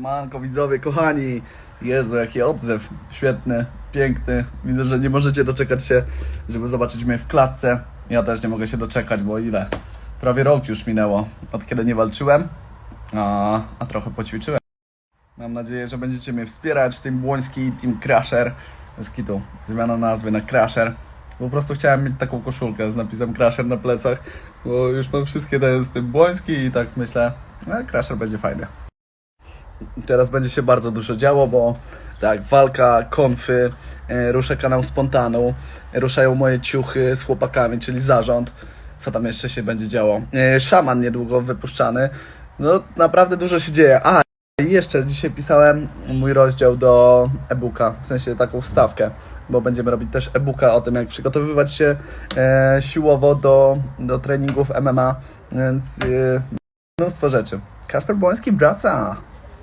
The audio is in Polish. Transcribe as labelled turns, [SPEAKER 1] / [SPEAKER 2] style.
[SPEAKER 1] Manko widzowie, kochani! Jezu, jaki odzew świetny, piękny. Widzę, że nie możecie doczekać się, żeby zobaczyć mnie w klatce. Ja też nie mogę się doczekać, bo ile? Prawie rok już minęło, od kiedy nie walczyłem, a, a trochę poćwiczyłem. Mam nadzieję, że będziecie mnie wspierać, Team Błoński, Team Crusher. Z kitu, zmiana nazwy na Crusher. Po prostu chciałem mieć taką koszulkę z napisem Crusher na plecach, bo już mam wszystkie te z tym Błoński i tak myślę, no, Crusher będzie fajny. Teraz będzie się bardzo dużo działo, bo tak, walka, konfy, e, rusza kanał Spontanu, ruszają moje ciuchy z chłopakami, czyli zarząd. Co tam jeszcze się będzie działo? E, szaman niedługo wypuszczany. No naprawdę dużo się dzieje. A, i jeszcze dzisiaj pisałem mój rozdział do e-booka, w sensie taką wstawkę, bo będziemy robić też e-booka o tym, jak przygotowywać się e, siłowo do, do treningów MMA, więc e, mnóstwo rzeczy. Kasper Błoński wraca.